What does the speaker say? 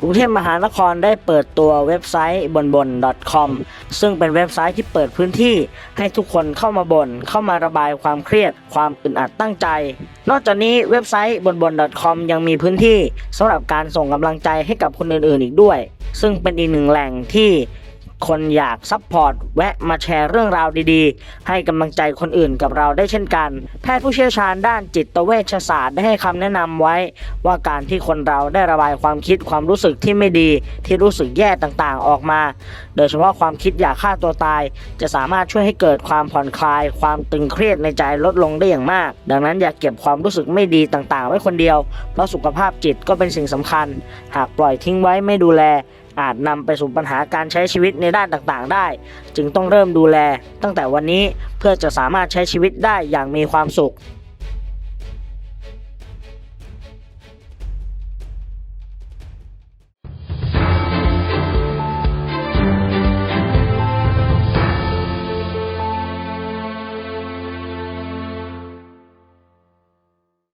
กรุงเทพมหานครได้เปิดตัวเว็บไซต์บนบน .com ซึ่งเป็นเว็บไซต์ที่เปิดพื้นที่ให้ทุกคนเข้ามาบน่นเข้ามาระบายความเครียด ความอึดอัดตั้งใจ นอกจากนี้เว็บไซต์บนบน .com ยังมีพื้นที่สำหรับการส่งกำลังใจให้กับคนอื่นๆอีกด้วย ซึ่งเป็นอีกหนึ่งแหล่งที่ คนอยากซัพพอร์ตแวะมาแชร์เรื่องราวดีๆ ให้กำลังใจคนอื่นกับเราได้เช่นกัน แพทย์ผู้เชี่ยวชาญด้านจิตเวชศาสตร์ได้ให้คำแนะนำไว้ ว่าการที่คนเราได้ระบายความคิดความรู้สึกที่ไม่ดี ที่รู้สึกแย่ต่างๆออกมา โดยเฉพาะความคิดอยากฆ่าตัวตาย จะสามารถช่วยให้เกิดความผ่อนคลาย ความตึงเครียดในใจลดลงได้อย่างมาก ดังนั้นอย่าเก็บความรู้สึกไม่ดีต่างๆ ไว้คนเดียว เพราะสุขภาพจิตก็เป็นสิ่งสำคัญ หากปล่อยทิ้งไว้ไม่ดูแล อาจนำไปสู่ปัญหาการใช้ชีวิตในด้านต่างๆ ได้ จึงต้องเริ่มดูแล ตั้งแต่วันนี้เพื่อจะสามารถใช้ชีวิตได้อย่างมีความสุข